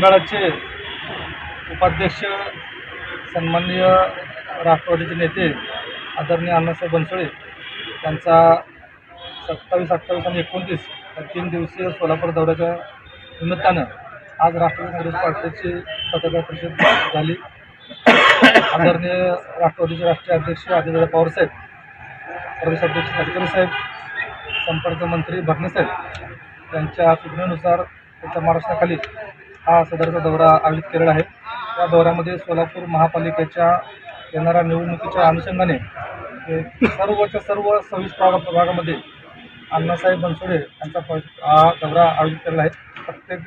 मंडळाचे उपाध्यक्ष सन्माननीय राष्ट्रवादीचे नेते आदरणीय अण्णासाहेब बनसोळे त्यांचा सत्तावीस अठ्ठावीस आणि एकोणतीस या तीन दिवसीय सोलापूर दौऱ्याच्या निमित्तानं आज राष्ट्रवादी काँग्रेस पार्टीची पत्रकार परिषद झाली. आदरणीय राष्ट्रवादीचे राष्ट्रीय अध्यक्ष आदित्य पवारसाहेब प्रदेश अध्यक्ष तटकरे साहेब संपर्क मंत्री भरणे यांच्या सूचनेनुसार त्यांच्या महाराष्ट्राखाली हा सदरचा दौरा आयोजित केलेला आहे. त्या दौऱ्यामध्ये सोलापूर महापालिकेच्या येणाऱ्या निवडणुकीच्या अनुषंगाने सर्वच्या सर्व सव्वीस प्रभागामध्ये अण्णासाहेब बनसोडे यांचा प हा दौरा आयोजित केलेला आहे. प्रत्येक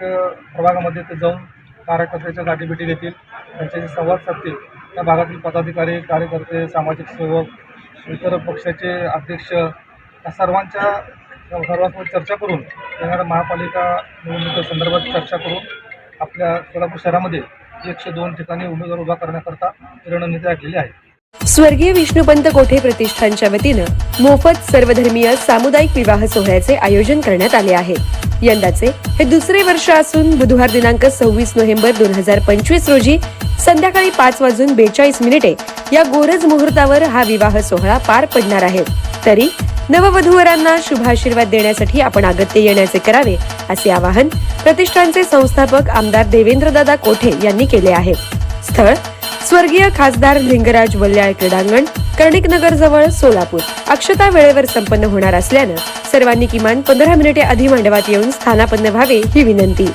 प्रभागामध्ये ते जाऊन कार्यकर्त्याच्या गाठीभेटी घेतील. त्यांच्याशी संवाद साधतील त्या भागातील पदाधिकारी कार्यकर्ते सामाजिक सेवक इतर पक्षाचे अध्यक्ष या सर्वांच्या सर्वांसोबत चर्चा करून येणाऱ्या महापालिका निवडणुकीसंदर्भात चर्चा करून आपल्या सोलापूर शहरामध्ये एकशे दोन ठिकाणी उमेदवार उभा करण्याकरता रणनीती आखलेली आहे. स्वर्गीय विष्णुपंत कोठे प्रतिष्ठानच्या वतीनं मोफत सर्वधर्मीय सामुदायिक विवाह सोहळ्याचे आयोजन करण्यात आले आहे. यंदाचे हे दुसरे वर्ष असून बुधवार दिनांक सव्वीस नोव्हेंबर दोन हजार पंचवीस रोजी संध्याकाळी पाच वाजून बेचाळीस मिनिटे या गोरज मुहूर्तावर हा विवाह सोहळा पार पडणार आहे. तरी नववधूवरांना शुभाशीर्वाद देण्यासाठी आपण अगत्य येण्याचे करावे असे आवाहन प्रतिष्ठानचे संस्थापक आमदार देवेंद्रदादा कोठे यांनी केले आहे. स्थळ स्वर्गीय खासदार लिंगराज वल्याळ क्रीडांगण कर्णिक नगर जवळ सोलापूर. अक्षता वेळेवर संपन्न होणार असल्यानं सर्वांनी किमान पंधरा मिनिटे आधी मंडपात येऊन स्थानापन्न व्हावे ही विनंती.